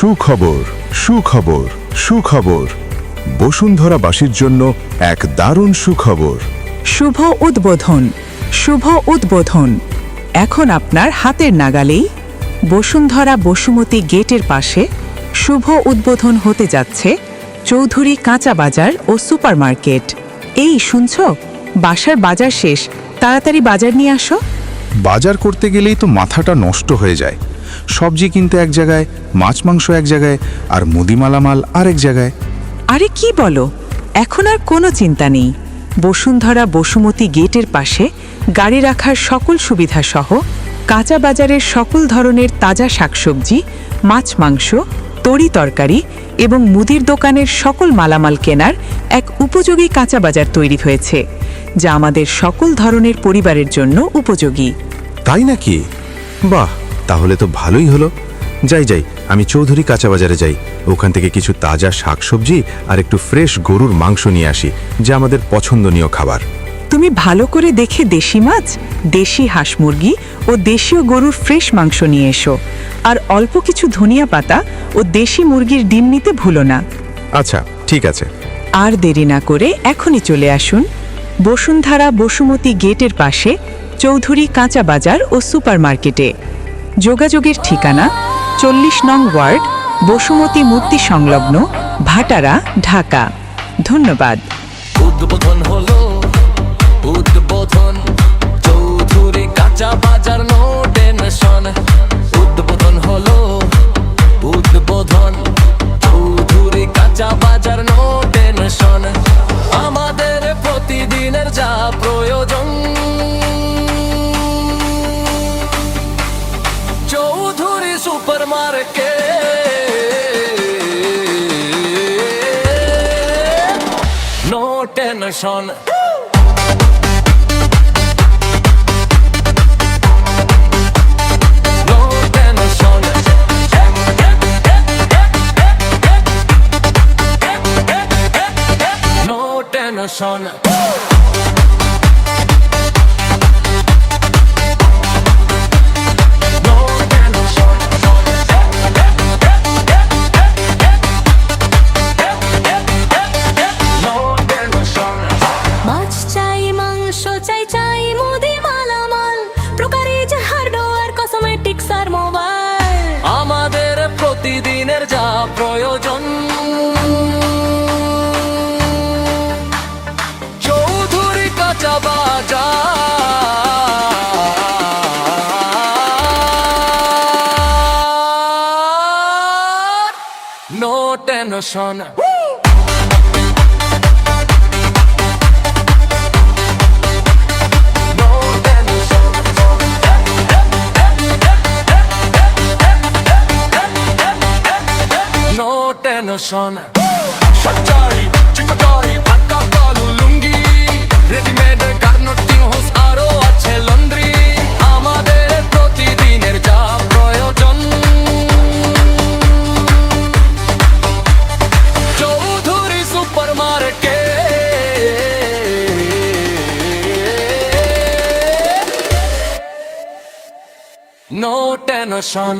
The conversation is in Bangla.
সুখবর সুখবর সুখবর। বসুন্ধরাবাসীর জন্য এক দারুণ সুখবর। শুভ উদ্বোধন শুভ উদ্বোধন। এখন আপনার হাতের নাগালেই বসুন্ধরা বসুমতী গেটের পাশে শুভ উদ্বোধন হতে যাচ্ছে চৌধুরী কাঁচা বাজার ও সুপারমার্কেট। এই শুনছ? বাসার বাজার শেষ। তাড়াতাড়ি বাজার নিয়ে আসো। বাজার করতে গেলেই তো মাথাটা নষ্ট হয়ে যায়। সবজি কিনতে এক জায়গায় মাছ মাংস এক জায়গায় আর মুদি মালামাল আরেক জায়গায়। আরে কি বলো? এখন আর কোনো চিন্তা নেই। বসুন্ধরা বসুমতী গেটের পাশে গাড়ি রাখার সকল সুবিধা সহ কাঁচা বাজারের সকল ধরনের তাজা শাকসবজি মাছ মাংস তরি তরকারি এবং মুদির দোকানের সকল মালামাল কেনার এক উপযোগী কাঁচা বাজার তৈরি হয়েছে যা আমাদের সকল ধরনের পরিবারের জন্য উপযোগী। তাই নাকি? বাহ! তাহলে তো ভালোই হলো। যাই যাই আমি চৌধুরী কাঁচা বাজারে যাই। ওখান থেকে কিছু তাজা শাকসবজি আর একটু ফ্রেশ গরুর মাংস নিয়ে আসি যা আমাদের পছন্দনীয় খাবার। তুমি ভালো করে দেখে দেশি মাছ দেশি হাঁস মুরগি ও দেশীয় গরুর ফ্রেশ মাংস নিয়ে এসো। আর অল্প কিছু ধনিয়া পাতা ও দেশি মুরগির ডিম নিতে ভুলো না। আচ্ছা ঠিক আছে। আর দেরি না করে এখনই চলে আসুন বসুন্ধরা বসুমতী গেটের পাশে চৌধুরী কাঁচা বাজার ও সুপারমার্কেটে। যোগাযোগের ঠিকানা চল্লিশ নং ওয়ার্ড বসুমতী মূর্তি সংলগ্ন ভাটারা ঢাকা। ধন্যবাদ। উদ্বোধন হলো Super market no tension. No চাই মাংস, চাই চাই মুদি মালামাল। প্রকারেজ হার্ডওয়্যার কসমেটিক্স আর মোবাইল আমাদের প্রতিদিনের যা প্রয়োজন। চৌধুরী কাঁচা বাজার। No tension. Shachari, chipachari, pakka kalu lungi, ready-made garnotti হোস আরও আছে লন্ড্রি আমাদের প্রতিদিনের যা প্রয়োজন Chowdhury super market no tension